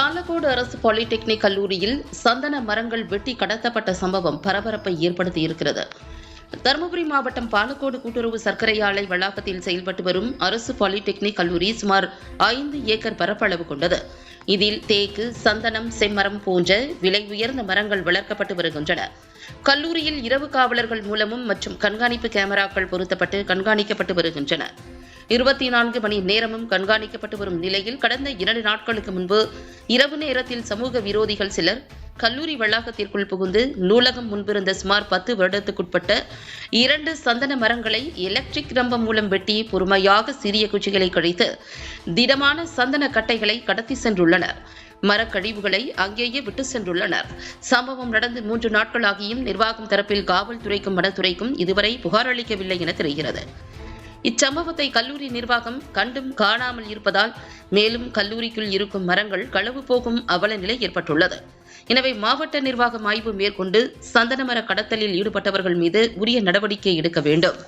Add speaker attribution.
Speaker 1: பாலக்கோடு அரசு பாலிடெக்னிக் கல்லூரியில் சந்தன மரங்கள் வெட்டி கடத்தப்பட்ட சம்பவம் பரபரப்பை ஏற்படுத்தி இருக்கிறது. தருமபுரி மாவட்டம் பாலக்கோடு கூட்டுறவு சர்க்கரை ஆலை வளாகத்தில் செயல்பட்டு வரும் அரசு பாலிடெக்னிக் கல்லூரி சுமார் ஐந்து ஏக்கர் பரப்பளவு கொண்டது. இதில் தேக்கு சந்தனம் செம்மரம் போன்ற விலை உயர்ந்த மரங்கள் வளர்க்கப்பட்டு வருகின்றன. கல்லூரியில் இரவு காவலர்கள் மூலமும் மற்றும் கண்காணிப்பு கேமராக்கள் பொருத்தப்பட்டு கண்காணிக்கப்பட்டு வருகின்றன. இருபத்தி நான்கு மணி நேரமும் கண்காணிக்கப்பட்டு வரும் நிலையில் கடந்த இரண்டு நாட்களுக்கு முன்பு இரவு நேரத்தில் சமூக விரோதிகள் சிலர் கல்லூரி வளாகத்திற்குள் புகுந்து நூலகம் முன்பிருந்த சுமார் பத்து வருடத்துக்குட்பட்ட இரண்டு சந்தன மரங்களை எலக்ட்ரிக் ரம்பம் மூலம் வெட்டி பொறுமையாக சிறிய குச்சிகளை கழித்து திடமான சந்தன கட்டைகளை கடத்தி சென்றுள்ளனர். மரக்கழிவுகளை அங்கேயே விட்டு சென்றுள்ளனர். சம்பவம் நடந்து மூன்று நாட்களாகியும் நிர்வாகம் தரப்பில் காவல்துறைக்கும் வனத்துறைக்கும் இதுவரை புகார் அளிக்கவில்லை என தெரிகிறது. இச்சம்பவத்தை கல்லூரி நிர்வாகம் கண்டும் காணாமல் இருப்பதால் மேலும் கல்லூரிக்குள் இருக்கும் மரங்கள் களவு போகும் அவல நிலை ஏற்பட்டுள்ளது. எனவே மாவட்ட நிர்வாகம் ஆய்வு மேற்கொண்டு சந்தன மர கடத்தலில் ஈடுபட்டவர்கள் மீது உரிய நடவடிக்கை எடுக்க வேண்டும்.